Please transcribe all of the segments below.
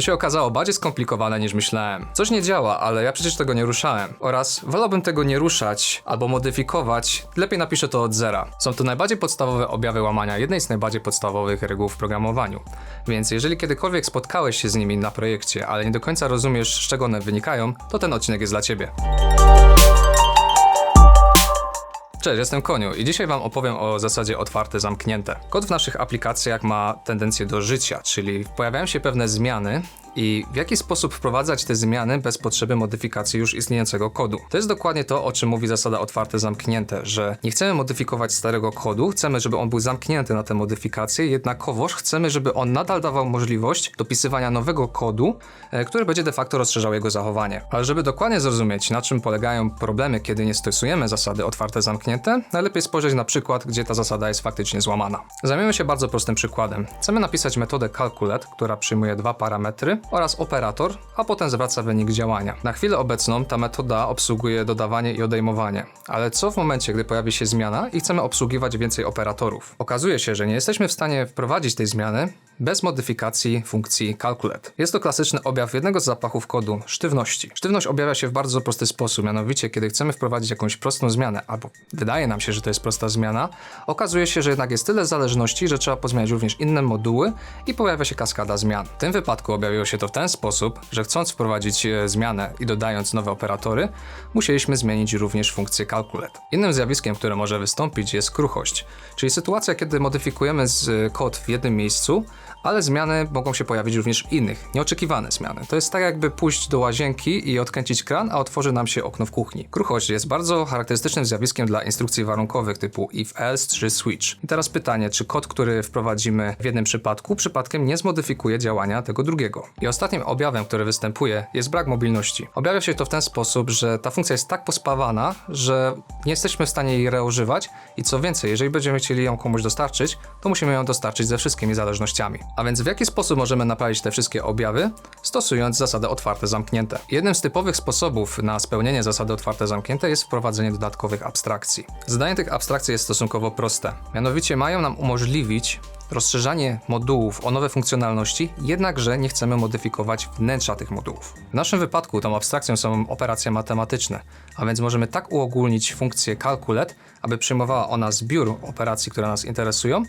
To się okazało bardziej skomplikowane niż myślałem. Coś nie działa, ale ja przecież tego nie ruszałem. Oraz wolałbym tego nie ruszać albo modyfikować, lepiej napiszę to od zera. Są to najbardziej podstawowe objawy łamania jednej z najbardziej podstawowych reguł w programowaniu. Więc jeżeli kiedykolwiek spotkałeś się z nimi na projekcie, ale nie do końca rozumiesz, z czego one wynikają, to ten odcinek jest dla ciebie. Cześć, jestem Koniu i dzisiaj Wam opowiem o zasadzie otwarte, zamknięte. Kod w naszych aplikacjach ma tendencję do życia, czyli pojawiają się pewne zmiany i w jaki sposób wprowadzać te zmiany bez potrzeby modyfikacji już istniejącego kodu. To jest dokładnie to, o czym mówi zasada otwarte, zamknięte, że nie chcemy modyfikować starego kodu, chcemy, żeby on był zamknięty na te modyfikacje, jednakowoż chcemy, żeby on nadal dawał możliwość dopisywania nowego kodu, e, który będzie de facto rozszerzał jego zachowanie. Ale żeby dokładnie zrozumieć, na czym polegają problemy, kiedy nie stosujemy zasady otwarte, zamknięte, najlepiej spojrzeć na przykład, gdzie ta zasada jest faktycznie złamana. Zajmiemy się bardzo prostym przykładem. Chcemy napisać metodę calculate, która przyjmuje dwa parametry oraz operator, a potem zwraca wynik działania. Na chwilę obecną ta metoda obsługuje dodawanie i odejmowanie. Ale co w momencie, gdy pojawi się zmiana i chcemy obsługiwać więcej operatorów? Okazuje się, że nie jesteśmy w stanie wprowadzić tej zmiany bez modyfikacji funkcji calculate. Jest to klasyczny objaw jednego z zapachów kodu sztywności. Sztywność objawia się w bardzo prosty sposób, mianowicie kiedy chcemy wprowadzić jakąś prostą zmianę, albo wydaje nam się, że to jest prosta zmiana, okazuje się, że jednak jest tyle zależności, że trzeba pozmieniać również inne moduły i pojawia się kaskada zmian. W tym wypadku objawiło się to w ten sposób, że chcąc wprowadzić e, zmianę i dodając nowe operatory, musieliśmy zmienić również funkcję calculate. Innym zjawiskiem, które może wystąpić jest kruchość, czyli sytuacja, kiedy modyfikujemy e, kod w jednym miejscu, ale zmiany mogą się pojawić również w innych, nieoczekiwane zmiany. To jest tak jakby pójść do łazienki i odkręcić kran, a otworzy nam się okno w kuchni. Kruchość jest bardzo charakterystycznym zjawiskiem dla instrukcji warunkowych typu if else czy switch. I teraz pytanie, czy kod, który wprowadzimy w jednym przypadku, przypadkiem nie zmodyfikuje działania tego drugiego. I ostatnim objawem, który występuje, jest brak mobilności. Objawia się to w ten sposób, że ta funkcja jest tak pospawana, że nie jesteśmy w stanie jej reużywać i co więcej, jeżeli będziemy chcieli ją komuś dostarczyć, to musimy ją dostarczyć ze wszystkimi zależnościami. A więc w jaki sposób możemy naprawić te wszystkie objawy? Stosując zasadę otwarte-zamknięte. Jednym z typowych sposobów na spełnienie zasady otwarte-zamknięte jest wprowadzenie dodatkowych abstrakcji. Zadanie tych abstrakcji jest stosunkowo proste. Mianowicie mają nam umożliwić rozszerzanie modułów o nowe funkcjonalności, jednakże nie chcemy modyfikować wnętrza tych modułów. W naszym wypadku tą abstrakcją są operacje matematyczne, a więc możemy tak uogólnić funkcję calculate, aby przyjmowała ona zbiór operacji, które nas interesują,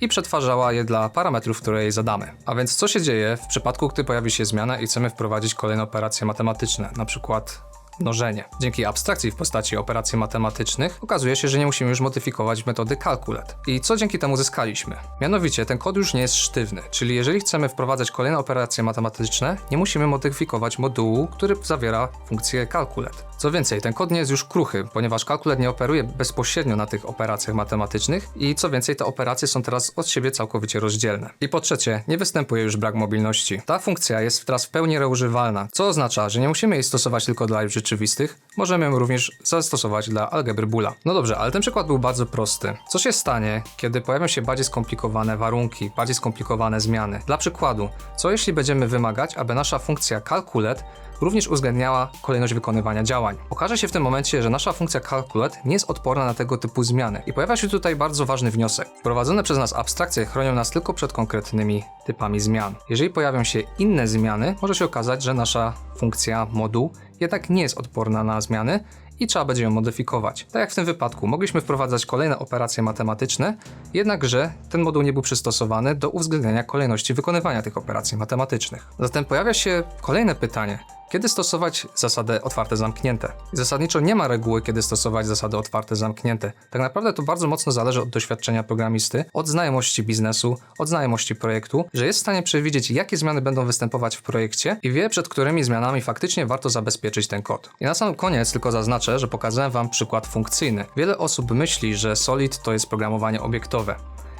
i przetwarzała je dla parametrów, które jej zadamy. A więc co się dzieje w przypadku, gdy pojawi się zmiana i chcemy wprowadzić kolejne operacje matematyczne, na przykład mnożenie. Dzięki abstrakcji w postaci operacji matematycznych okazuje się, że nie musimy już modyfikować metody calculate. I co dzięki temu zyskaliśmy? Mianowicie ten kod już nie jest sztywny, czyli jeżeli chcemy wprowadzać kolejne operacje matematyczne, nie musimy modyfikować modułu, który zawiera funkcję calculate. Co więcej, ten kod nie jest już kruchy, ponieważ calculate nie operuje bezpośrednio na tych operacjach matematycznych i co więcej, te operacje są teraz od siebie całkowicie rozdzielne. I po trzecie, nie występuje już brak mobilności. Ta funkcja jest teraz w pełni reużywalna, co oznacza, że nie musimy jej stosować tylko dla liczb rzeczywistych, możemy ją również zastosować dla algebry Boola. No dobrze, ale ten przykład był bardzo prosty. Co się stanie, kiedy pojawią się bardziej skomplikowane warunki, bardziej skomplikowane zmiany? Dla przykładu, co jeśli będziemy wymagać, aby nasza funkcja calculate również uwzględniała kolejność wykonywania działań. Okaże się w tym momencie, że nasza funkcja calculate nie jest odporna na tego typu zmiany. I pojawia się tutaj bardzo ważny wniosek. Wprowadzone przez nas abstrakcje chronią nas tylko przed konkretnymi typami zmian. Jeżeli pojawią się inne zmiany, może się okazać, że nasza funkcja moduł jednak nie jest odporna na zmiany i trzeba będzie ją modyfikować. Tak jak w tym wypadku, mogliśmy wprowadzać kolejne operacje matematyczne, jednakże ten moduł nie był przystosowany do uwzględnienia kolejności wykonywania tych operacji matematycznych. Zatem pojawia się kolejne pytanie. Kiedy stosować zasadę otwarte-zamknięte? Zasadniczo nie ma reguły, kiedy stosować zasady otwarte-zamknięte. Tak naprawdę to bardzo mocno zależy od doświadczenia programisty, od znajomości biznesu, od znajomości projektu, że jest w stanie przewidzieć, jakie zmiany będą występować w projekcie i wie, przed którymi zmianami faktycznie warto zabezpieczyć ten kod. I na sam koniec tylko zaznaczę, że pokazałem Wam przykład funkcyjny. Wiele osób myśli, że Solid to jest programowanie obiektowe.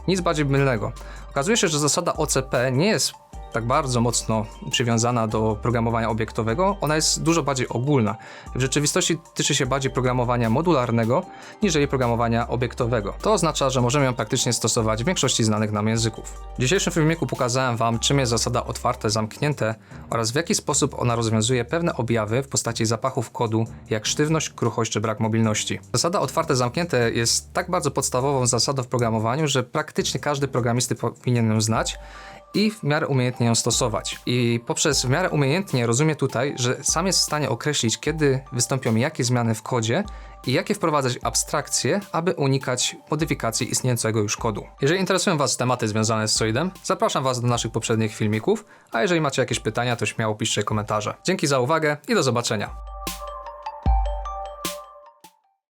Nic bardziej mylnego. Okazuje się, że zasada OCP nie jest tak bardzo mocno przywiązana do programowania obiektowego, ona jest dużo bardziej ogólna. W rzeczywistości tyczy się bardziej programowania modularnego, niżeli programowania obiektowego. To oznacza, że możemy ją praktycznie stosować w większości znanych nam języków. W dzisiejszym filmiku pokazałem Wam, czym jest zasada otwarte, zamknięte oraz w jaki sposób ona rozwiązuje pewne objawy w postaci zapachów kodu, jak sztywność, kruchość czy brak mobilności. Zasada otwarte, zamknięte jest tak bardzo podstawową zasadą w programowaniu, że praktycznie każdy programisty powinien ją znać i w miarę umiejętnie ją stosować. I poprzez w miarę umiejętnie rozumie tutaj, że sam jest w stanie określić, kiedy wystąpią jakie zmiany w kodzie i jakie wprowadzać abstrakcje, aby unikać modyfikacji istniejącego już kodu. Jeżeli interesują Was tematy związane z Solidem, zapraszam Was do naszych poprzednich filmików, a jeżeli macie jakieś pytania, to śmiało piszcie komentarze. Dzięki za uwagę i do zobaczenia.